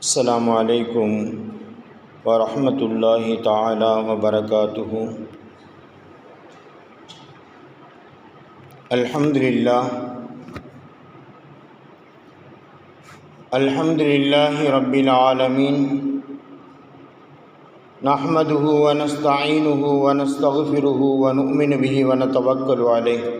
السلام علیکم ورحمۃ اللہ تعالی وبرکاتہ۔ الحمد للہ الحمد للہ رب العالمین۔ نحمده ونستعینه ونستغفره ونؤمن به ونتوکل علیہ۔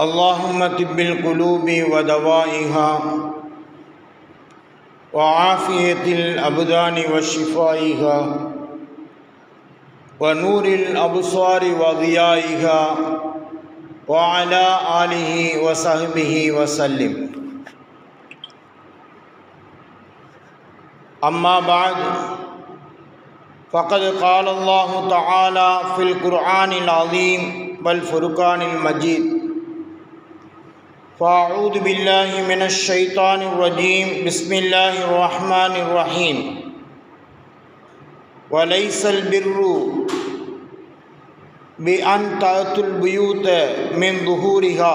اللهم طب القلوب ودوائها وعافية الأبدان وشفائها ونور الأبصار وضيائها وعلى آله وصحبه وسلم. أما بعد فقد قال الله تعالى في القرآن العظيم والفرقان المجيد فأعوذ بالله من الشيطان الرجيم. بسم الله الرحمن الرحيم. وليس البر بأن تأتوا البيوت من ظهورها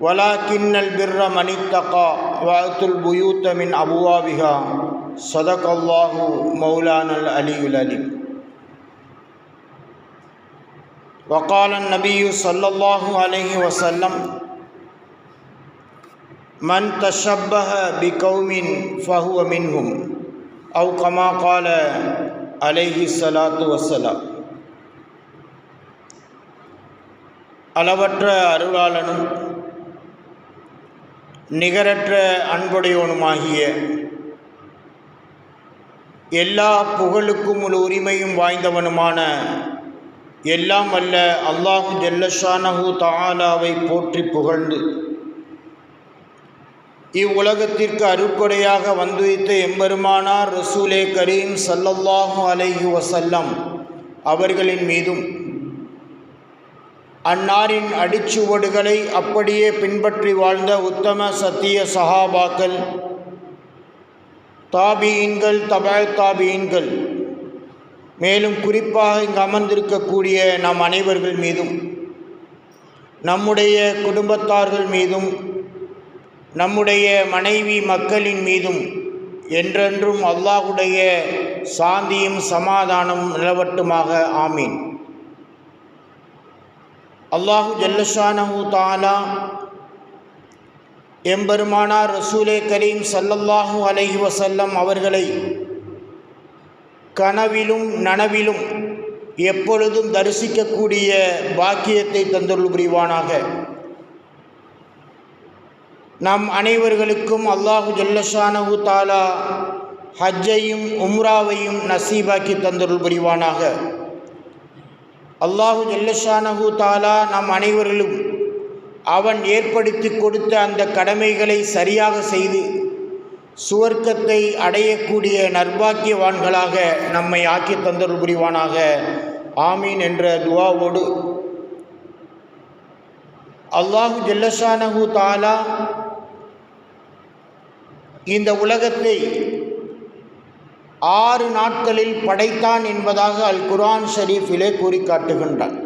ولكن البر من اتقى وأتوا البيوت من أبوابها. صدق الله مولانا العلي العليم وقال النبي صلى الله عليه وسلم من تشبه بقوم فهو منهم أو كما قال عليه الصلاة والسلام அளவற்ற அருளாளனும் நிகரற்ற அன்புடையவனுமாகிய எல்லா புகழுக்கும் ஒரு உரிமையும் வாய்ந்தவனுமான எல்லாம் வல்ல அல்லாஹு ஜல்லஷானஹு தாலாவை போற்றி புகழ்ந்து இவ்வுலகத்திற்கு அருக்கொடையாக வந்துவித்த எம்பெருமானார் ரசூலே கரீம் சல்லல்லாஹு அலைஹி வசல்லம் அவர்களின் மீதும் அன்னாரின் அடிச்சுவடுகளை அப்படியே பின்பற்றி வாழ்ந்த உத்தம சத்திய சஹாபாக்கள் தாபியீன்கள் தபால் தாபியின்கள் மேலும் குறிப்பாக இங்கு அமர்ந்திருக்கக்கூடிய நம் அனைவர்கள் மீதும் நம்முடைய குடும்பத்தார்கள் மீதும் நம்முடைய மனைவி மக்களின் மீதும் என்றென்றும் அல்லாஹுடைய சாந்தியும் சமாதானம் நிலவட்டுமாக. ஆமீன். அல்லாஹு ஜல்லஷானஹு தாலா எம்பெருமானார் ரசூலே கரீம் சல்லல்லாஹூ அலஹி வசல்லம் அவர்களை கனவிலும் நனவிலும் எப்பொழுதும் தரிசிக்கக்கூடிய பாக்கியத்தை தந்துள்ள புரிவானாக. நம் அனைவர்களுக்கும் அல்லாஹு ஜல்லஷானஹு தாலா ஹஜ்ஜையும் உம்ராவையும் நசீபாக்கி தந்தருள் புரிவானாக. அல்லாஹு ஜல்லஷானஹு தாலா நம் அனைவர்களும் அவன் ஏற்படுத்தி கொடுத்த அந்த கடமைகளை சரியாக செய்து சுவர்க்கத்தை அடையக்கூடிய நர்பாக்கியவான்களாக நம்மை ஆக்கி தந்தருள் புரிவானாக. ஆமீன் என்ற துவாவோடு. அல்லாஹு ஜல்லஷானஹு தாலா இந்த உலகத்தை ஆறு நாட்களில் படைத்தான் என்பதாக அல் குரான் ஷரீஃபிலே கூறி காட்டுகின்றான்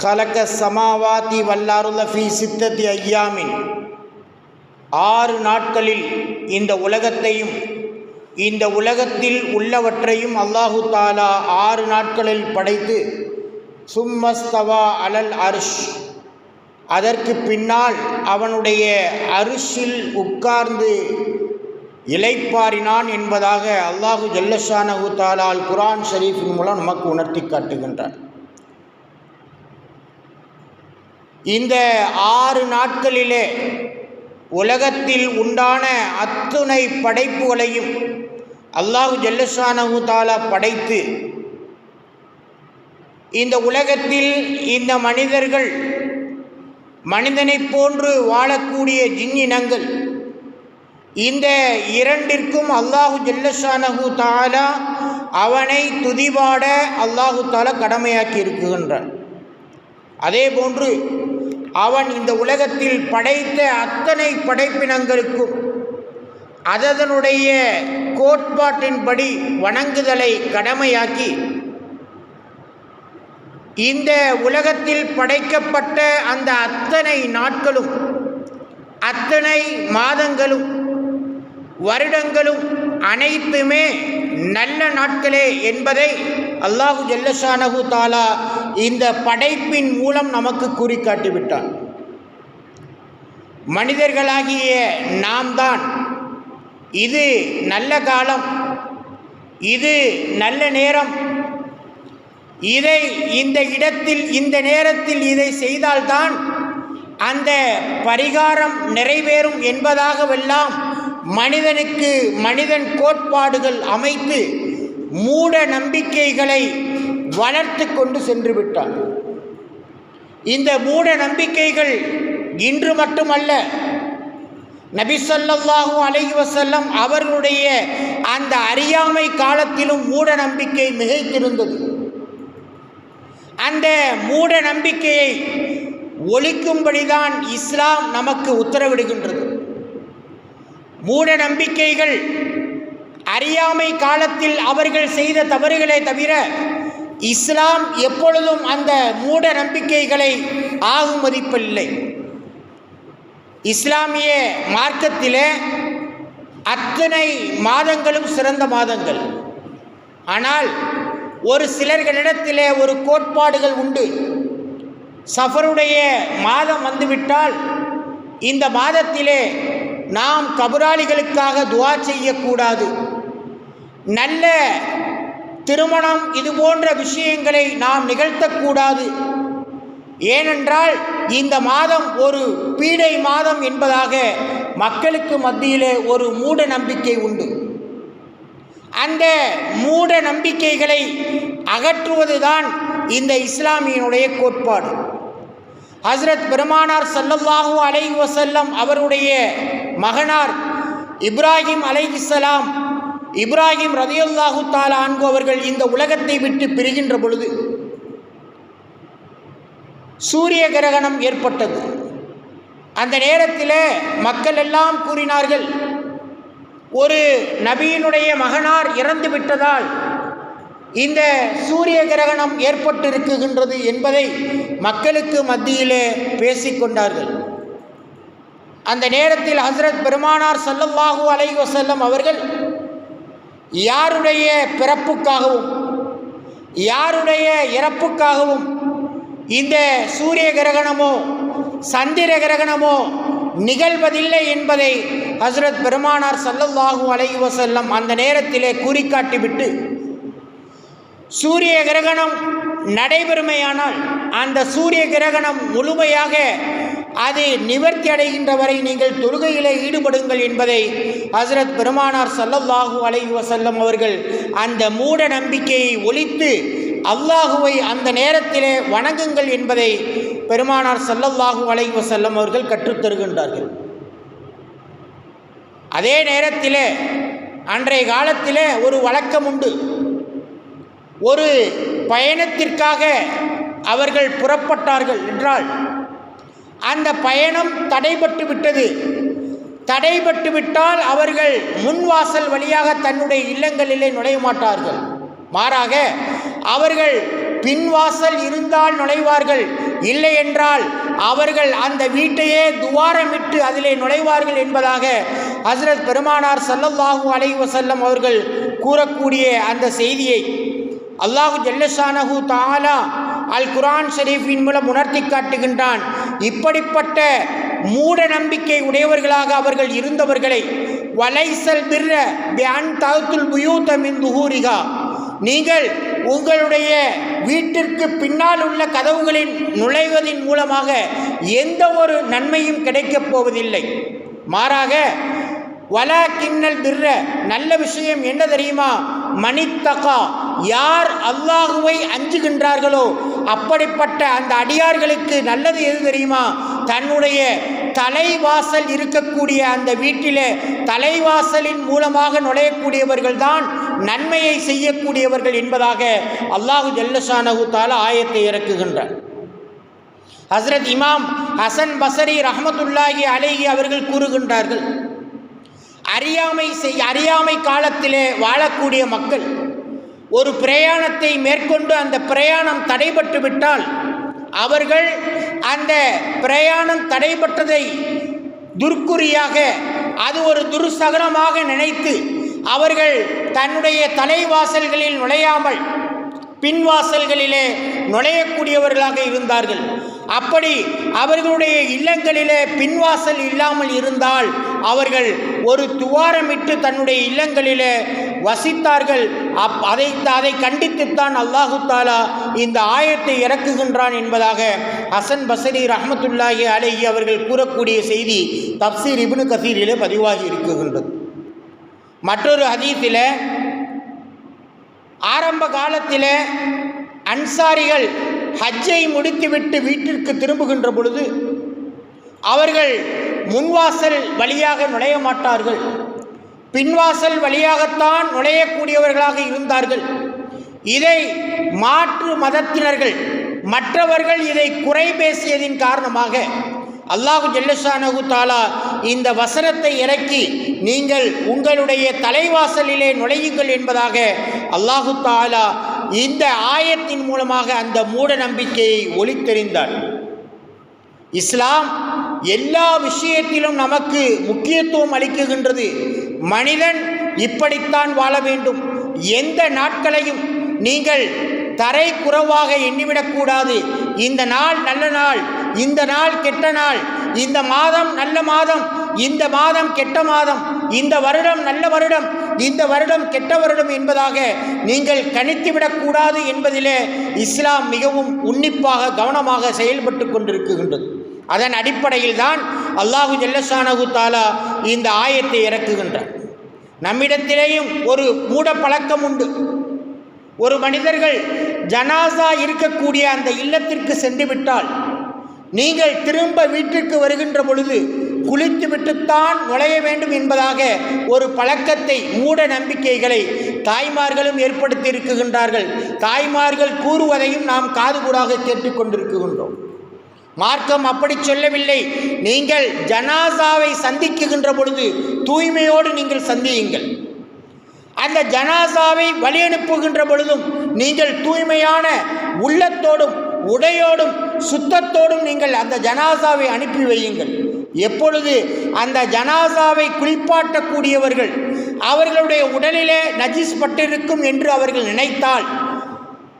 ஹலக்க சமாவாதி வல்லாருலஃபி சித்தத்தி ஐயாமின். ஆறு நாட்களில் இந்த உலகத்தையும் இந்த உலகத்தில் உள்ளவற்றையும் அல்லாஹு தாலா ஆறு நாட்களில் படைத்து சும்மஸ்தவா அலல் அர்ஷ். அதற்கு பின்னால் அவனுடைய அரிசில் உட்கார்ந்து இலைப்பாரினான் என்பதாக அல்லாஹு ஜல்லஷானஹு தாலால் குரான் ஷரீஃபின் மூலம் நமக்கு உணர்த்தி காட்டுகின்றான். இந்த ஆறு நாட்களிலே உலகத்தில் உண்டான அத்துணை படைப்புகளையும் அல்லாஹு ஜல்லஷானஹு தாலா படைத்து இந்த உலகத்தில் இந்த மனிதர்கள் மனிதனைப் போன்று வாழக்கூடிய ஜின்னினங்கள். இந்த இரண்டிற்கும் அல்லாஹு ஜல்லஷானஹு தாலா அவனை துதிபாட அல்லாஹு தாலா கடமையாக்கி இருக்குகின்றான் அதே போன்று அவன் இந்த உலகத்தில் படைத்த அத்தனை படைப்பினங்களுக்கும் அதனுடைய கோட்பாட்டின்படி வணங்குதலை கடமையாக்கி இந்த உலகத்தில் படைக்கப்பட்ட அந்த அத்தனை நாட்களும் அத்தனை மாதங்களும் வருடங்களும் அனைத்துமே நல்ல நாட்களே என்பதை அல்லாஹு ஜல்லஷானஹு தாலா இந்த படைப்பின் மூலம் நமக்கு கூறி காட்டிவிட்டான் மனிதர்களாகிய நாம் தான் இது நல்ல காலம் இது நல்ல நேரம் இதை இந்த இடத்தில் இந்த நேரத்தில் இதை செய்தால்தான் அந்த பரிகாரம் நிறைவேறும் என்பதாகவெல்லாம் மனிதனுக்கு மனிதன் கோட்பாடுகள் அமைத்து மூட நம்பிக்கைகளை வளர்த்து கொண்டு சென்று விட்டான். இந்த மூட நம்பிக்கைகள் இன்று மட்டுமல்ல நபிசல்லாஹூ அலஹி வசல்லம் அவர்களுடைய அந்த அறியாமை காலத்திலும் மூட நம்பிக்கை மிகைத்திருந்தது. அந்த மூட நம்பிக்கையை ஒழிக்கும்படிதான் இஸ்லாம் நமக்கு உத்தரவிடுகின்றது. மூட நம்பிக்கைகள் அறியாமை காலத்தில் அவர்கள் செய்த தவறுகளை தவிர இஸ்லாம் எப்பொழுதும் அந்த மூட நம்பிக்கைகளை ஆகுமதிப்பில்லை இஸ்லாமிய மார்க்கத்திலே அத்தனை மாதங்களும் சிறந்த மாதங்கள். ஆனால் ஒரு சிலர்களிடத்திலே ஒரு கோட்பாடுகள் உண்டு. சஃபருடைய மாதம் வந்துவிட்டால் இந்த மாதத்திலே நாம் கபராளிகளுக்காக துவா செய்யக்கூடாது. நல்ல திருமணம் இது போன்ற விஷயங்களை நாம் நிகழ்த்தக்கூடாது. ஏனென்றால் இந்த மாதம் ஒரு பீடை மாதம் என்பதாக மக்களுக்கு மத்தியிலே ஒரு மூட நம்பிக்கை உண்டு. அந்த மூட நம்பிக்கைகளை அகற்றுவதுதான் இந்த இஸ்லாமியனுடைய கோட்பாடு. ஹஸ்ரத் பெருமானார் சல்லல்லாஹூ அலை வசல்லம் அவருடைய மகனார் இப்ராஹிம் அலைஹிஸ்லாம் இப்ராஹிம் ரதியுல்லாஹு தாலா அன்பு அவர்கள் இந்த உலகத்தை விட்டு பிரிகின்ற பொழுது சூரிய கிரகணம் ஏற்பட்டது. அந்த நேரத்தில் மக்கள் எல்லாம் கூறினார்கள் ஒரு நபியினுடைய மகனார் இறந்து விட்டதால் இந்த சூரிய கிரகணம் ஏற்பட்டிருக்குகின்றது என்பதை மக்களுக்கு மத்தியிலே பேசிக்கொண்டார்கள் அந்த நேரத்தில் ஹசரத் பெருமானார் சல்லல்லாஹூ அலை வசல்லம் அவர்கள் யாருடைய பிறப்புக்காகவும் யாருடைய இறப்புக்காகவும் இந்த சூரிய கிரகணமோ சந்திர கிரகணமோ நிகழ்வதில்லை என்பதை ஹசரத் பெருமானார் சல்லல்லாஹூ அலைஹி வசல்லம் அந்த நேரத்திலே கூறிக்காட்டிவிட்டு சூரிய கிரகணம் நடைபெறுமையானால் அந்த சூரிய கிரகணம் முழுமையாக அது நிவர்த்தி அடைகின்ற வரை நீங்கள் தொழுகையிலே ஈடுபடுங்கள் என்பதை ஹசரத் பெருமானார் சல்லல்லாஹூ அலைஹி வசல்லம் அவர்கள் அந்த மூட நம்பிக்கையை ஒழித்து அல்லாஹுவை அந்த நேரத்திலே வணங்குங்கள் என்பதை பெருமானார் சல்லல்லாஹூ அலை வசல்லம் அவர்கள் கற்றுத்தருகின்றார்கள். அதே நேரத்திலே அன்றைய காலத்திலே ஒரு வழக்கம் உண்டு. ஒரு பயணத்திற்காக அவர்கள் புறப்பட்டார்கள் என்றால் அந்த பயணம் தடைபட்டு விட்டது. தடைபட்டு விட்டால் அவர்கள் முன்வாசல் வழியாக தன்னுடைய இல்லங்களிலே நுழைய மாட்டார்கள். மாறாக அவர்கள் பின்வாசல் இருந்தால் நுழைவார்கள். இல்லை என்றால் அவர்கள் அந்த வீட்டையே துவாரமிட்டு அதிலே நுழைவார்கள் என்பதாக ஹசரத் பெருமானார் சல்லல்லாஹூ அலை வசல்லம் அவர்கள் கூறக்கூடிய அந்த செய்தியை அல்லாஹு ஜல்லஷானஹு தாலா அல் குரான் ஷரீஃபின் மூலம் உணர்த்தி காட்டுகின்றான். இப்படிப்பட்ட மூட நம்பிக்கை உடையவர்களாக அவர்கள் இருந்தவர்களை வலைசல் பிர்ர பியான் தகுத்துல் புயூத்தமின் துஹூரிகா? நீங்கள் உங்களுடைய வீட்டிற்கு பின்னால் உள்ள கதவுகளில் நுழைவதின் மூலமாக எந்த ஒரு நன்மையும் கிடைக்கப் போவதில்லை. மாறாக வலா கிண்ணல் பிர்ர நல்ல விஷயம் என்ன தெரியுமா? மணித்தகா யார் அல்லாஹுவை அஞ்சுகின்றார்களோ அப்படிப்பட்ட அந்த அடியார்களுக்கு நல்லது எது தெரியுமா? தன்னுடைய தலைவாசல் இருக்கக்கூடிய அந்த வீட்டிலே தலைவாசலின் மூலமாக நுழையக்கூடியவர்கள் தான் நன்மையை செய்யக்கூடியவர்கள் என்பதாக அல்லாஹு ஜல்லஷானஹு தால ஆயத்தை இறக்குகின்றார். ஹஸ்ரத் இமாம் ஹசன் பசரி ரஹமத்துல்லாஹி அலேஹி அவர்கள் கூறுகின்றார்கள் அறியாமை செய் அறியாமை காலத்திலே வாழக்கூடிய மக்கள் ஒரு பிரயாணத்தை மேற்கொண்டு அந்த பிரயாணம் தடைபட்டு விட்டால் அவர்கள் அந்த பிரயாணம் தடைபட்டதை துர்க்குறியாக அது ஒரு துர்சகனமாக நினைத்து அவர்கள் தன்னுடைய தலைவாசல்களில் நுழையாமல் பின்வாசல்களிலே நுழையக்கூடியவர்களாக இருந்தார்கள். அப்படி அவர்களுடைய இல்லங்களிலே பின்வாசல் இல்லாமல் இருந்தால் அவர்கள் ஒரு துவாரமிட்டு தன்னுடைய இல்லங்களிலே வசித்தார்கள். அப் அதை அதை கண்டித்துத்தான் அல்லாஹு தாலா இந்த ஆயத்தை இறக்குகின்றான் என்பதாக ஹசன் பசரி ரஹமத்துல்லாஹி அலஹி அவர்கள் கூறக்கூடிய செய்தி தப்சீர் இபுனு கசீரிலே பதிவாகி இருக்குகின்றது மற்றொரு ஹதீஸில் ஆரம்ப காலத்தில் அன்சாரிகள் ஹஜ்ஜை முடித்துவிட்டு வீட்டிற்கு திரும்புகின்ற பொழுது அவர்கள் முன்வாசல் வழியாக நுழைய மாட்டார்கள். பின்வாசல் வழியாகத்தான் நுழையக்கூடியவர்களாக இருந்தார்கள். இதை மாற்று மதத்தினர்கள் மற்றவர்கள் இதை குறை பேசியதின் காரணமாக அல்லாஹு ஜல்லஷானகு தாலா இந்த வசனத்தை இறக்கி நீங்கள் உங்களுடைய தலைவாசலிலே நுழையுங்கள் என்பதாக அல்லாஹு தாலா இந்த ஆயத்தின் மூலமாக அந்த மூட நம்பிக்கையை ஒளித்தெறிந்தார். இஸ்லாம் எல்லா விஷயத்திலும் நமக்கு முக்கியத்துவம் அளிக்குகின்றது. மனிதன் இப்படித்தான் வாழ வேண்டும். எந்த நாட்களையும் நீங்கள் தரை குறைவாக எண்ணிவிடக்கூடாது இந்த நாள் நல்ல நாள் இந்த நாள் கெட்ட நாள் இந்த மாதம் நல்ல மாதம் இந்த மாதம் கெட்ட மாதம் இந்த வருடம் நல்ல வருடம் இந்த வருடம் கெட்ட வருடம் என்பதாக நீங்கள் கணித்துவிடக்கூடாது என்பதிலே இஸ்லாம் மிகவும் உன்னிப்பாக கவனமாக செயல்பட்டு கொண்டிருக்கின்றது. அதன் அடிப்படையில் தான் அல்லாஹு ஜல்லஷானகு தாலா இந்த ஆயத்தை இறக்குகின்றார் நம்மிடத்திலேயும் ஒரு மூட பழக்கம் உண்டு. ஒரு மனிதர்கள் ஜனாசா இருக்கக்கூடிய அந்த இல்லத்திற்கு சென்று விட்டால் நீங்கள் திரும்ப வீட்டிற்கு வருகின்ற பொழுது குளித்துவிட்டுத்தான் நுழைய வேண்டும் என்பதாக ஒரு பழக்கத்தை மூட நம்பிக்கைகளை தாய்மார்களும் ஏற்படுத்தி இருக்குகின்றார்கள் தாய்மார்கள் கூறுவதையும் நாம் காதுகூடாக கேட்டுக்கொண்டிருக்கின்றோம் மார்க்கம் அப்படி சொல்லவில்லை. நீங்கள் ஜனாசாவை சந்திக்குகின்ற பொழுது தூய்மையோடு நீங்கள் சந்தியுங்கள். அந்த ஜனாசாவை வழி அனுப்புகின்ற பொழுதும் நீங்கள் தூய்மையான உள்ளத்தோடும் உடையோடும் சுத்தத்தோடும் நீங்கள் அந்த ஜனாசாவை அனுப்பி வையுங்கள். எப்பொழுது அந்த ஜனாசாவை குளிப்பாட்டக்கூடியவர்கள் அவர்களுடைய உடலிலே நஜிஸ் பட்டிருக்கும் என்று அவர்கள் நினைத்தால்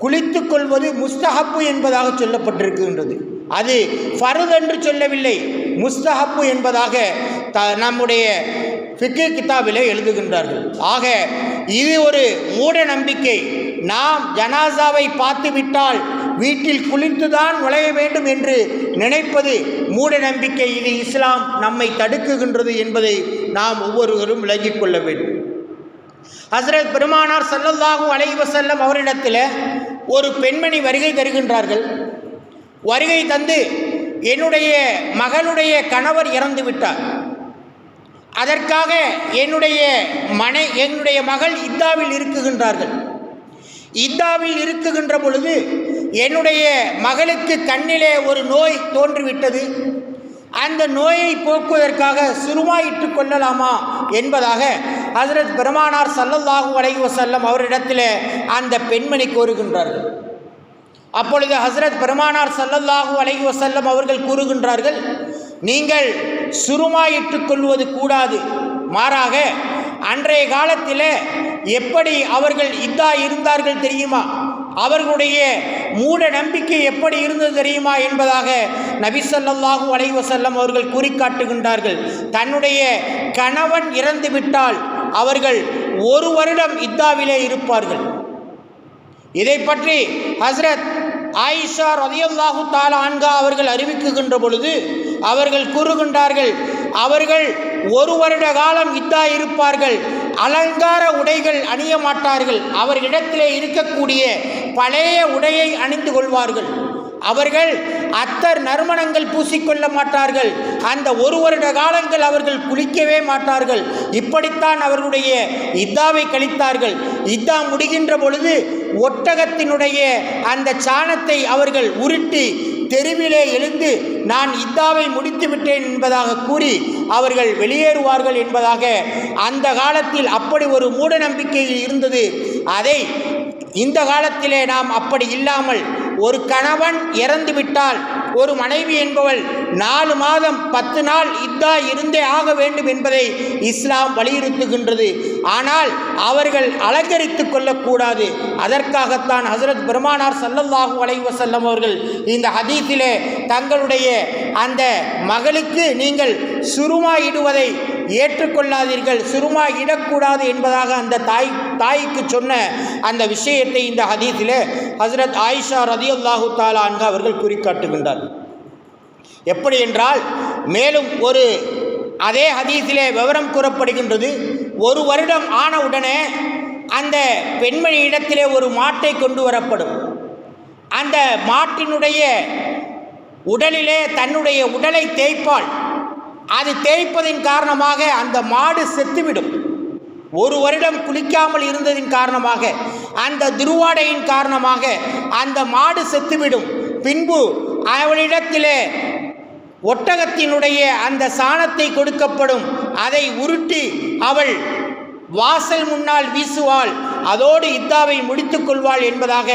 குளித்து கொள்வது முஸ்தஹப்பு என்பதாக சொல்லப்பட்டிருக்கின்றது. அது ஃபருத் என்று சொல்லவில்லை முஸ்தஹப்பு என்பதாக த நம்முடைய ஃபிக்கு கிதாபிலே எழுதுகின்றார்கள். ஆக இது ஒரு மூட நம்பிக்கை. நாம் ஜனாசாவை பார்த்துவிட்டால் வீட்டில் குளிர்ந்துதான் நுழைய வேண்டும் என்று நினைப்பது மூட நம்பிக்கை. இது இஸ்லாம் நம்மை தடுக்குகின்றது என்பதை நாம் ஒவ்வொருவரும் விலகிக் கொள்ள வேண்டும். ஹசரத் பெருமானார் சல்லல்லாஹூ அலைவ செல்லம் அவரிடத்தில் ஒரு பெண்மணி வருகை தருகின்றார்கள். வருகை தந்து என்னுடைய மகளுடைய கணவர் இறந்து விட்டார். அதற்காக என்னுடைய மனை என்னுடைய மகள் இத்தாவில் இருக்குகின்றார்கள். இத்தாவில் இருக்குகின்ற பொழுது என்னுடைய மகளுக்கு கண்ணிலே ஒரு நோய் தோன்றிவிட்டது. அந்த நோயை போக்குவதற்காக சுருமாயிட்டு கொள்ளலாமா என்பதாக ஹசரத் பெருமானார் சல்லல்லாஹு அலைஹி செல்லம் அவரிடத்தில் அந்த பெண்மணி கோருகின்றார்கள் அப்பொழுது ஹசரத் பெருமானார் சல்லல்லாஹு அலைஹி வசல்லம் அவர்கள் கூறுகின்றார்கள் நீங்கள் சுருமாயிட்டு கொள்வது கூடாது. மாறாக அன்றைய காலத்தில் எப்படி அவர்கள் இதா இருந்தார்கள் தெரியுமா? அவர்களுடைய மூட நம்பிக்கை எப்படி இருந்தது தெரியுமா என்பதாக நபி அலைவசல்லம் அவர்கள் குறிக்காட்டுகின்றார்கள் தன்னுடைய கணவன் இறந்து விட்டால் அவர்கள் ஒரு வருடம் இத்தாவிலே இருப்பார்கள். இதை பற்றி ஹஸ்ரத் ஆயிஷா ரதியல்லாஹு தாலா ஆன்கா அவர்கள் அறிவிக்குகின்ற பொழுது அவர்கள் கூறுகின்றார்கள் அவர்கள் ஒரு வருட காலம் இத்தா இருப்பார்கள் அலங்கார உடைகள் அணிய மாட்டார்கள். அவர்களிடத்திலே இருக்கக்கூடிய பழைய உடையை அணிந்து கொள்வார்கள். அவர்கள் அத்தர் நறுமணங்கள் பூசிக்கொள்ள மாட்டார்கள். அந்த ஒரு வருட காலங்கள் அவர்கள் குளிக்கவே மாட்டார்கள். இப்படித்தான் அவர்களுடைய இத்தாவை கழித்தார்கள். இத்தா முடிகின்ற பொழுது ஒட்டகத்தினுடைய அந்த சாணத்தை அவர்கள் உருட்டி தெருவிலே எழுந்து நான் இத்தாவை முடித்து விட்டேன் என்பதாக கூறி அவர்கள் வெளியேறுவார்கள் என்பதாக அந்த காலத்தில் அப்படி ஒரு மூட நம்பிக்கையில் இருந்தது. அதை இந்த காலத்திலே நாம் அப்படி இல்லாமல் ஒரு கணவன் இறந்து விட்டால் ஒரு மனைவி என்பவள் நாலு மாதம் பத்து நாள் இதா இருந்தே ஆக வேண்டும் என்பதை இஸ்லாம் வலியுறுத்துகின்றது. ஆனால் அவர்கள் அலங்கரித்து கொள்ளக்கூடாது. அதற்காகத்தான் ஹசரத் பெருமானார் சல்லல்லாஹு அலைஹி அவர்கள் இந்த ஹதீஸிலே தங்களுடைய அந்த மகளுக்கு நீங்கள் சுருமாயிடுவதை ஏற்றுக்கொள்ளாதீர்கள் சுருமா இடக்கூடாது என்பதாக அந்த தாய் தாய்க்கு சொன்ன அந்த விஷயத்தை இந்த ஹதீஸில் ஹசரத் ஆயிஷா ரதியுல்லாஹு தாலான்க அவர்கள் குறிக்காட்டுகின்றார். எப்படி என்றால் மேலும் ஒரு அதே ஹதீஸிலே விவரம் கூறப்படுகின்றது ஒரு வருடம் ஆன உடனே அந்த பெண்மணி இடத்திலே ஒரு மாட்டை கொண்டு வரப்படும். அந்த மாட்டினுடைய உடலிலே தன்னுடைய உடலை தேய்ப்பாள். அது தேய்ப்பதின் காரணமாக அந்த மாடு செத்துவிடும். ஒரு வருடம் குளிக்காமல் இருந்ததின் காரணமாக அந்த துருவாடையின் காரணமாக அந்த மாடு செத்துவிடும். பின்பு அவளிடத்திலே ஒட்டகத்தினுடைய அந்த சாணத்தை கொடுக்கப்படும். அதை உருட்டி அவள் வாசல் முன்னால் வீசுவாள். அதோடு இத்தாவை முடித்துக் கொள்வாள் என்பதாக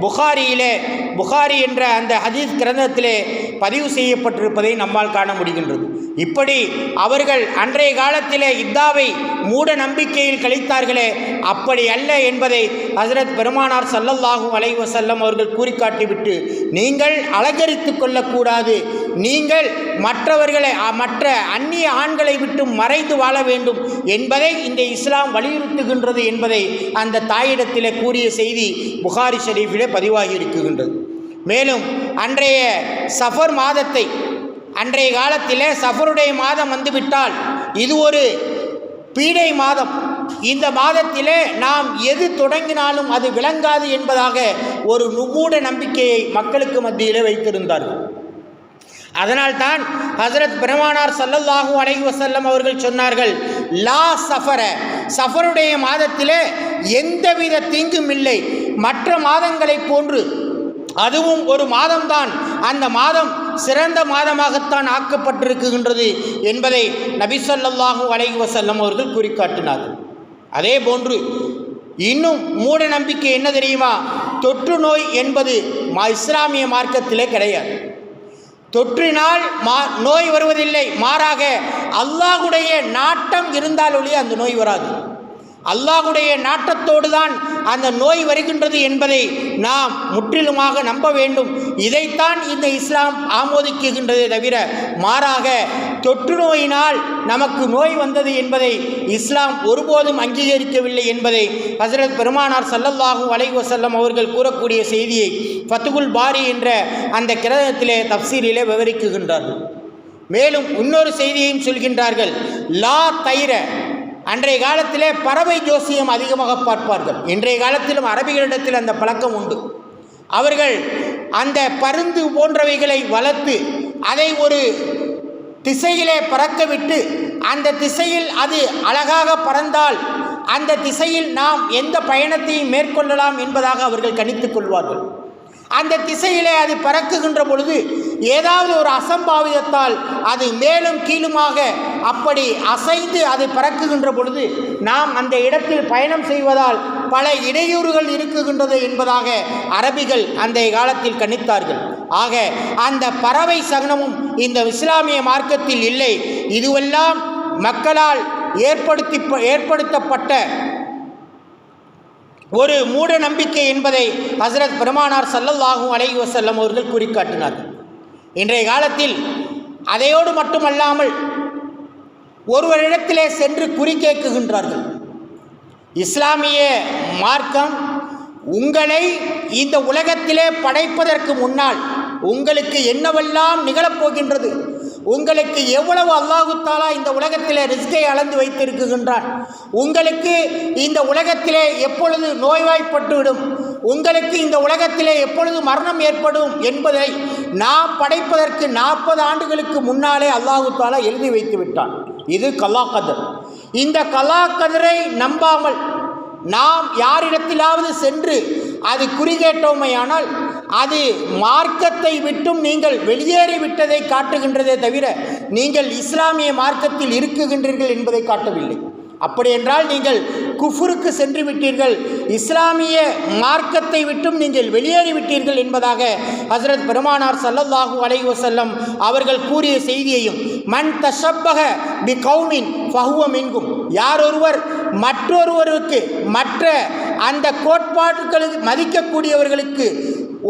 புகாரியிலே புகாரி என்ற அந்த ஹதீஸ் கிரந்தத்திலே பதிவு செய்யப்பட்டிருப்பதை நம்மால் காண முடிகின்றது. இப்படி அவர்கள் அன்றைய காலத்திலே இத்தாவை மூட நம்பிக்கையில் கழித்தார்களே அப்படி அல்ல என்பதை ஹசரத் பெருமானார் சல்லல்லாஹூ அலைவசல்லம் அவர்கள் கூறிக்காட்டிவிட்டு நீங்கள் அலங்கரித்து கொள்ளக்கூடாது. நீங்கள் மற்றவர்களை மற்ற அந்நிய ஆண்களை விட்டு மறைந்து வாழ வேண்டும் என்பதை இந்த இஸ்லாம் வலியுறுத்துகின்றது என்பதை அந்த தாயிடத்திலே கூறிய செய்தி புகாரி ஷெரீஃபிலே பதிவாகி இருக்குகின்றது மேலும் அன்றைய சஃபர் மாதத்தை அன்றைய காலத்திலே சஃபருடைய மாதம் வந்துவிட்டால் இது ஒரு பீடை மாதம். இந்த மாதத்திலே நாம் எது தொடங்கினாலும் அது விளங்காது என்பதாக ஒரு நுமூட நம்பிக்கையை மக்களுக்கு மத்தியிலே வைத்திருந்தார்கள். அதனால்தான் ஹசரத் பெருமானார் சல்லல்லாஹூ அலைஹி வசல்லம் அவர்கள் சொன்னார்கள் லா சஃபர சஃபருடைய மாதத்திலே எந்தவித தீங்கும் இல்லை. மற்ற மாதங்களைப் போன்று அதுவும் ஒரு மாதம்தான். அந்த மாதம் சிறந்த மாதமாகத்தான் ஆக்கப்பட்டிருக்கின்றது என்பதை நபி ஸல்லல்லாஹு அலைஹி வசல்லம் அவர்கள் குறிக்காட்டினார்கள் அதே போன்று இன்னும் மூட நம்பிக்கை என்ன தெரியுமா? தொற்று நோய் என்பது மா இஸ்லாமிய மார்க்கத்திலே கிடையாது. தொற்றினால் மா நோய் வருவதில்லை மாறாக அல்லாஹுடைய நாட்டம் இருந்தால் ஒழிய அந்த நோய் வராது. அல்லாஹுடைய நாட்டத்தோடு தான் அந்த நோய் வருகின்றது என்பதை நாம் முற்றிலுமாக நம்ப வேண்டும். இதைத்தான் இந்த இஸ்லாம் ஆமோதிக்குகின்றதே தவிர மாறாக தொற்று நோயினால் நமக்கு நோய் வந்தது என்பதை இஸ்லாம் ஒருபோதும் அங்கீகரிக்கவில்லை என்பதை ஹசரத் பெருமானார் சல்லல்லாஹூ அலைஹி அவர்கள் கூறக்கூடிய செய்தியை ஃபத்துகுல் பாரி என்ற அந்த கிரகத்திலே தப்சீரிலே விவரிக்குகின்றார்கள். மேலும் இன்னொரு செய்தியையும் சொல்கின்றார்கள். லா தைர அன்றைய காலத்திலே பறவை ஜோசியம் அதிகமாக பார்ப்பார்கள். இன்றைய காலத்திலும் அரபிகளிடத்தில் அந்த பழக்கம் உண்டு. அவர்கள் அந்த பருந்து போன்றவைகளை வளர்த்து அதை ஒரு திசையிலே பறக்க விட்டு அந்த திசையில் அது அழகாக பறந்தால் அந்த திசையில் நாம் எந்த பயணத்தையும் மேற்கொள்ளலாம் என்பதாக அவர்கள் கணித்துக் கொள்வார்கள். அந்த திசையிலே அது பறக்குகின்ற பொழுது ஏதாவது ஒரு அசம்பாவிதத்தால் அது மேலும் கீழுமாக அப்படி அசைந்து அது பறக்குகின்ற பொழுது நாம் அந்த இடத்தில் பயணம் செய்வதால் பல இடையூறுகள் இருக்குகின்றது என்பதாக அரபிகள் அந்த காலத்தில் கணித்தார்கள். ஆக அந்த பறவை சகனமும் இந்த இஸ்லாமிய மார்க்கத்தில் இல்லை. இதுவெல்லாம் மக்களால் ஏற்படுத்தி ஏற்படுத்தப்பட்ட ஒரு மூட நம்பிக்கை என்பதை ஹசரத் பெருமானார் ஸல்லல்லாஹு அலைஹி வசல்லம் அவர்கள் குறிக்காட்டினார்கள் இன்றைய காலத்தில் அதையோடு மட்டுமல்லாமல் ஒருவரிடத்திலே சென்று குறி கேட்குகின்றார்கள். இஸ்லாமிய மார்க்கம் உங்களை இந்த உலகத்திலே படைப்பதற்கு முன்னால் உங்களுக்கு என்னவெல்லாம் நிகழப்போகின்றது உங்களுக்கு எவ்வளவு அல்லாஹுத்தாலா இந்த உலகத்தில் ரிஸ்கை அளந்து வைத்திருக்குகின்றான்? உங்களுக்கு இந்த உலகத்திலே எப்பொழுது நோய்வாய்ப்பட்டுவிடும்? உங்களுக்கு இந்த உலகத்திலே எப்பொழுது மரணம் ஏற்படும் என்பதை நாம் படைப்பதற்கு நாற்பது ஆண்டுகளுக்கு முன்னாலே அல்லாஹுத்தாலா எழுதி வைத்து விட்டான். இது கலாக்கதர் இந்த கலாக்கதரை நம்பாமல் நாம் யாரிடத்திலாவது சென்று அது குறிகேட்டோமையானால் அது மார்க்கத்தை விட்டும் நீங்கள் வெளியேறிவிட்டதை காட்டுகின்றதே தவிர நீங்கள் இஸ்லாமிய மார்க்கத்தில் இருக்குகின்றீர்கள் என்பதை காட்டவில்லை. அப்படி என்றால் நீங்கள் குஃபுருக்கு சென்று விட்டீர்கள் இஸ்லாமிய மார்க்கத்தை விட்டும் நீங்கள் வெளியேறிவிட்டீர்கள் என்பதாக ஹசரத் பெருமானார் சல்லல்லாஹூ அலைஹி வசல்லம் அவர்கள் கூறிய செய்தியையும் மண் தஷப்பக பி கௌமின் ஃபஹுவம் என்கும் யாரொருவர் மற்றொருவருக்கு மற்ற அந்த கோட்பாடுகளுக்கு மதிக்கக்கூடியவர்களுக்கு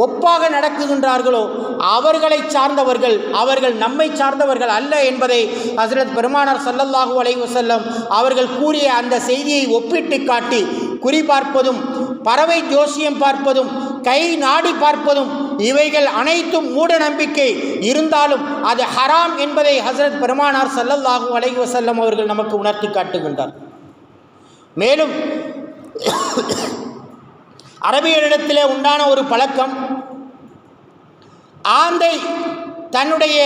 ஒப்பாக நடக்குகின்றார்களோ அவர்களை சார்ந்தவர்கள் அவர்கள் நம்மை சார்ந்தவர்கள் அல்ல என்பதை ஹசரத் பெருமானார் சல்லல்லாஹூ அலைஹி வஸல்லம் அவர்கள் கூறிய அந்த செய்தியை ஒப்பிட்டு காட்டி குறி பார்ப்பதும் பறவை ஜோசியம் பார்ப்பதும் கை நாடி பார்ப்பதும் இவைகள் அனைத்தும் மூட நம்பிக்கை. இருந்தாலும் அது ஹராம் என்பதை ஹசரத் பெருமானார் சல்லல்லாஹூ அலைஹி வசல்லம் அவர்கள் நமக்கு உணர்த்தி காட்டுகின்றார். மேலும் அரபியரிடத்திலே உண்டான ஒரு பழக்கம் ஆந்தை தன்னுடைய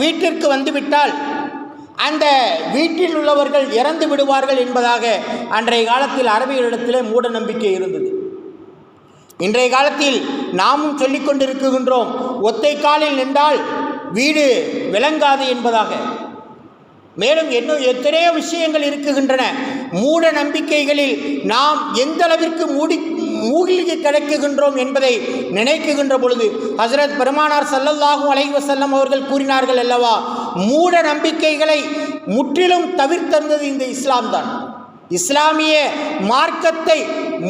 வீட்டிற்கு வந்துவிட்டால் அந்த வீட்டில் உள்ளவர்கள் இறந்து விடுவார்கள் என்பதாக அன்றைய காலத்தில் அரபியரிடத்திலே மூட நம்பிக்கை இருந்தது. இன்றைய காலத்தில் நாமும் சொல்லிக் கொண்டிருக்கின்றோம் ஒத்தை காலில் நின்றால் வீடு விளங்காது என்பதாக. மேலும் இன்னும் எத்தனையோ விஷயங்கள் இருக்குகின்றன. மூட நம்பிக்கைகளில் நாம் எந்த அளவிற்கு மூடி மூழ்கி கிடைக்குகின்றோம் என்பதை நினைக்குகின்ற பொழுது ஹசரத் பெருமானார் சல்லல்லாஹு அலைவசல்லம் அவர்கள் கூறினார்கள் அல்லவா மூட நம்பிக்கைகளை முற்றிலும் தவிர்த்தந்தது இந்த இஸ்லாம் தான் இஸ்லாமிய மார்க்கத்தை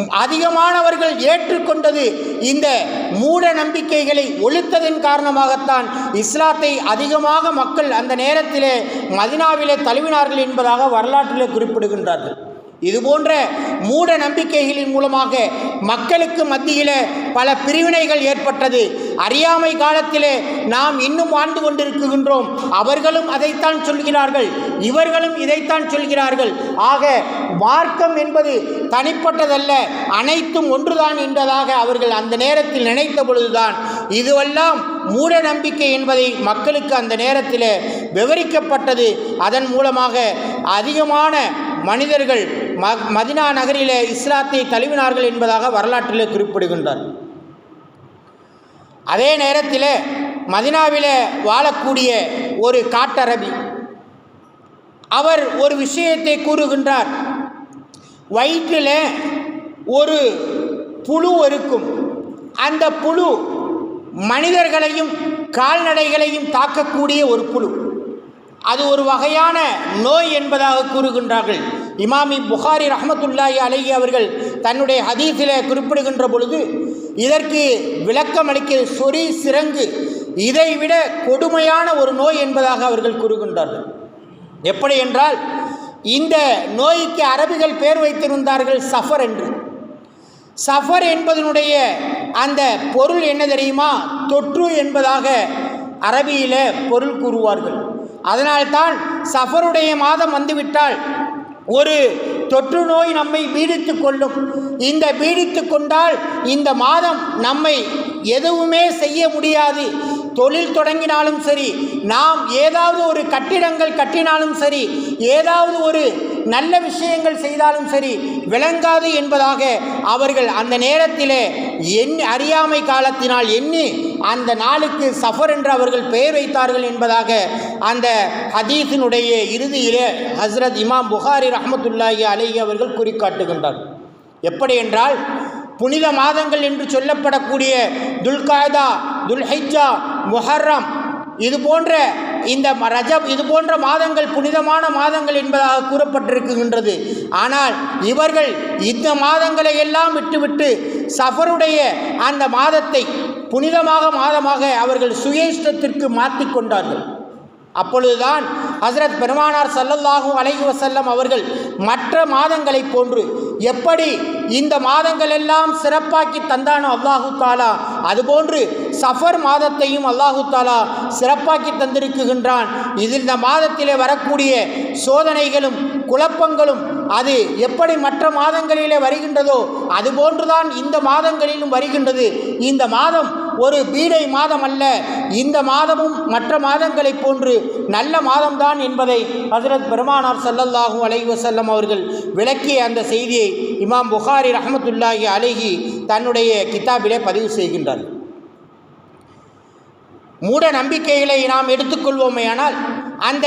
அதிகமானவர்கள் ஏற்றுக்கொண்டது இந்த மூட நம்பிக்கைகளை ஒழித்ததன் காரணமாகத்தான் இஸ்லாத்தை அதிகமாக மக்கள் அந்த நேரத்திலே மதினாவிலே தழுவினார்கள் என்பதாக வரலாற்றிலே குறிப்பிடுகின்றார்கள். இது போன்ற மூட நம்பிக்கைகளின் மூலமாக மக்களுக்கு மத்தியில் பல பிரிவினைகள் ஏற்பட்டது. அறியாமை காலத்திலே நாம் இன்னும் வாழ்ந்து கொண்டிருக்கின்றோம். அவர்களும் அதைத்தான் சொல்கிறார்கள். இவர்களும் இதைத்தான் சொல்கிறார்கள். ஆக மார்க்கம் என்பது தனிப்பட்டதல்ல. அனைத்தும் ஒன்றுதான் என்பதாக அவர்கள் அந்த நேரத்தில் நினைத்த பொழுதுதான். இதுவெல்லாம் மூட நம்பிக்கை என்பதை மக்களுக்கு அந்த நேரத்தில் விவரிக்கப்பட்டது. அதன் மூலமாக அதிகமான மனிதர்கள் ம மதினா நகரிலே இஸ்லாத்தை தழுவினார்கள் என்பதாக வரலாற்றிலே குறிப்பிடுகின்றார். அதே நேரத்தில் மதினாவிலே வாழக்கூடிய ஒரு காட்டரபி அவர் ஒரு விஷயத்தை கூறுகின்றார். வயிற்றில் ஒரு புழு இருக்கும். அந்த புழு மனிதர்களையும் கால்நடைகளையும் தாக்கக்கூடிய ஒரு புழு. அது ஒரு வகையான நோய் என்பதாக கூறுகின்றார்கள். இமாமி புகாரி ரஹமத்துல்லாஹி அலைஹி அவர்கள் தன்னுடைய ஹதீஸில் குறிப்பிடுகின்ற பொழுது இதற்கு விளக்கம் அளிக்க சொறி சிறங்கு இதைவிட கொடுமையான ஒரு நோய் என்பதாக அவர்கள் கூறுகின்றார்கள். எப்படி என்றால் இந்த நோய்க்கு அரபிகள் பேர் வைத்திருந்தார்கள் சஃபர் என்று. சஃபர் என்பதனுடைய அந்த பொருள் என்ன தெரியுமா? தொற்று என்பதாக அரபியில் பொருள் கூறுவார்கள். அதனால்தான் சஃபருடைய மாதம் வந்துவிட்டால் ஒரு தொற்று நோய் நம்மை பீடித்து கொள்ளும். இந்த பீடித்து கொண்டால் இந்த மாதம் நம்மை எதுவுமே செய்ய முடியாது. தொழில் தொடங்கினாலும் சரி நாம் ஏதாவது ஒரு கட்டிடங்கள் கட்டினாலும் சரி ஏதாவது ஒரு நல்ல விஷயங்கள் செய்தாலும் சரி விளங்காது என்பதாக அவர்கள் அந்த நேரத்திலே எண் அறியாமை காலத்தினால் எண்ணி அந்த நாளுக்கு சஃபர் என்று அவர்கள் பெயர் வைத்தார்கள் என்பதாக அந்த ஹதீஸினுடைய இறுதியிலே ஹஸ்ரத் இமாம் புகாரி ரஹமத்துல்லாஹி அலைஹி அவர்கள் குறிக்காட்டுகின்றார் எப்படி என்றால் புனித மாதங்கள் என்று சொல்லப்படக்கூடிய துல்காய்தா துல்ஹைஜா முஹர்ரம் இது போன்ற இந்த ம- ரஜப் இது போன்ற மாதங்கள் புனிதமான மாதங்கள் என்பதாக கூறப்பட்டிருக்கின்றது. ஆனால் இவர்கள் இந்த மாதங்களை எல்லாம் விட்டுவிட்டு சஃபருடைய அந்த மாதத்தை புனிதமாக மாதமாக அவர்கள் சுயேஷ்டத்திற்கு மாற்றிக்கொண்டார்கள் அப்பொழுதுதான் ஹசரத் பெருமானார் சல்லல்லாஹூ அலைஹி வசல்லம் அவர்கள் மற்ற மாதங்களைப் போன்று எப்படி இந்த மாதங்கள் எல்லாம் சிறப்பாக்கி தந்தானோ அல்லாஹு தாலா அதுபோன்று சஃபர் மாதத்தையும் அல்லாஹு தாலா சிறப்பாக்கி தந்திருக்குகின்றான். இதில் இந்த மாதத்திலே வரக்கூடிய சோதனைகளும் குழப்பங்களும் அது எப்படி மற்ற மாதங்களிலே வருகின்றதோ அதுபோன்றுதான் இந்த மாதங்களிலும் வருகின்றது. இந்த மாதம் ஒரு பீடை மாதம் அல்ல. இந்த மாதமும் மற்ற மாதங்களைப் போன்று நல்ல மாதம்தான் என்பதை ஹசரத் பெருமானார் சல்லல்லாஹூ அலைஹி வசல்லம் அவர்கள் விளக்கிய அந்த செய்தியை இமாம் புகாரி ரஹமத்துல்லாஹி அழகி தன்னுடைய கிதாபிலே பதிவு செய்கின்றார். மூட நம்பிக்கைகளை நாம் எடுத்துக்கொள்வோமேயானால் அந்த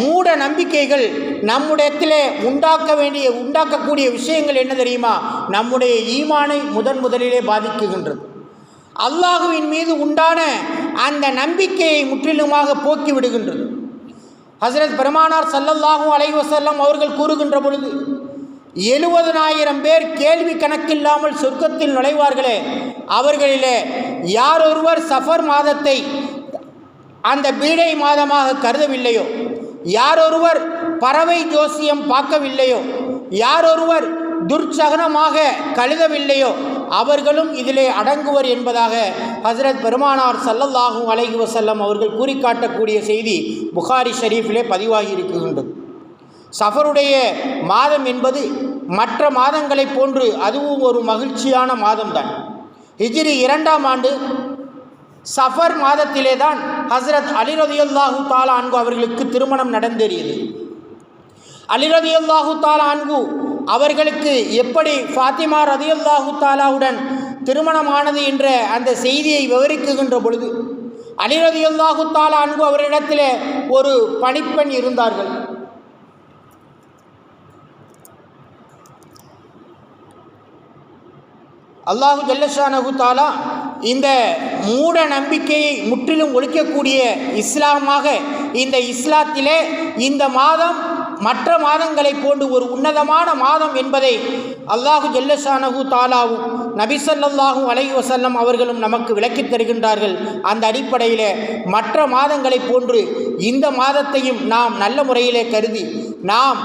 மூட நம்பிக்கைகள் நம்முடையத்திலே உண்டாக்க வேண்டிய உண்டாக்கக்கூடிய விஷயங்கள் என்ன தெரியுமா? நம்முடைய ஈமானை முதன் முதலிலே பாதிக்குகின்றது. அல்லாஹுவின் மீது உண்டான அந்த நம்பிக்கையை முற்றிலுமாக போக்கி விடுகின்றது. ஹசரத் பெருமானார் சல்லல்லாஹூ அலைஹி அவர்கள் கூறுகின்ற பொழுது எழுபதனாயிரம் பேர் கேள்வி கணக்கில்லாமல் சொர்க்கத்தில் நுழைவார்களே அவர்களிலே யாரொருவர் சஃபர் மாதத்தை அந்த பீடை மாதமாக கருதவில்லையோ யாரொருவர் பறவை ஜோசியம் பார்க்கவில்லையோ யாரொருவர் துர்ச்சகனமாக கழுதவில்லையோ அவர்களும் இதிலே அடங்குவர் என்பதாக ஹசரத் பெருமானார் சல்லல்லாஹும் அலைஹி வசல்லம் அவர்கள் கூறி காட்டக்கூடிய செய்தி புகாரி ஷரீஃபிலே பதிவாகி இருக்கின்றது சஃபருடைய மாதம் என்பது மற்ற மாதங்களைப் போன்று அதுவும் ஒரு மகிழ்ச்சியான மாதம்தான். ஹிஜிரி இரண்டாம் ஆண்டு சஃபர் மாதத்திலே தான் ஹசரத் அலிரதியுல்லாஹு தாலா அன்கு அவர்களுக்கு திருமணம் நடந்தேறியது. அலிரதியுல்லாஹு தாலா அன்கு அவர்களுக்கு எப்படி ஃபாத்திமா ரதியுல்லாஹு தாலாவுடன் திருமணமானது என்ற அந்த செய்தியை விவரிக்குகின்ற பொழுது அலிரதியுல்லாஹு தாலா அன்பு அவரிடத்தில் ஒரு பணிப்பெண் இருந்தார்கள். அல்லாஹு ஜல்லஷானகு தாலா இந்த மூட நம்பிக்கையை முற்றிலும் ஒழிக்கக்கூடிய இஸ்லாமாக இந்த இஸ்லாத்திலே இந்த மாதம் மற்ற மாதங்களைப் போன்று ஒரு உன்னதமான மாதம் என்பதை அல்லாஹு ஜெல்லசானகு தாலாவும் நபிசல்லாஹூ அலை வசல்லம் அவர்களும் நமக்கு விளக்கித் தருகின்றார்கள். அந்த அடிப்படையில் மற்ற மாதங்களைப் போன்று இந்த மாதத்தையும் நாம் நல்ல முறையிலே கருதி நாம்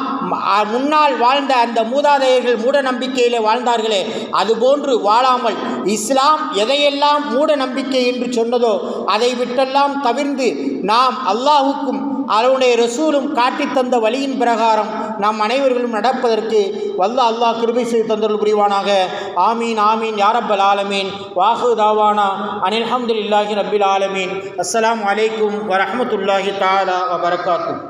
முன்னால் வாழ்ந்த அந்த மூதாதையர்கள் மூட நம்பிக்கையிலே வாழ்ந்தார்களே அதுபோன்று வாழாமல் இஸ்லாம் எதையெல்லாம் மூட நம்பிக்கை என்று சொன்னதோ அதை விட்டெல்லாம் தவிர்ந்து நாம் அல்லாஹுக்கும் அவருடைய ரசூலும் காட்டித்தந்த வழியின் பிரகாரம் நாம் அனைவர்களும் நடப்பதற்கு வல்ல அல்லாஹ் கிருபை செய்து தந்தல் புரிவானாக. ஆமீன் ஆமீன் யாரப்பல் ஆலமீன். வாஹு தாவானா அனில்ஹம்துல்லாஹி ரபில் ஆலமீன். அஸ்லாம் வலைக்கும் வரமத்துல்லாஹி தாலா வபரகாத்தும்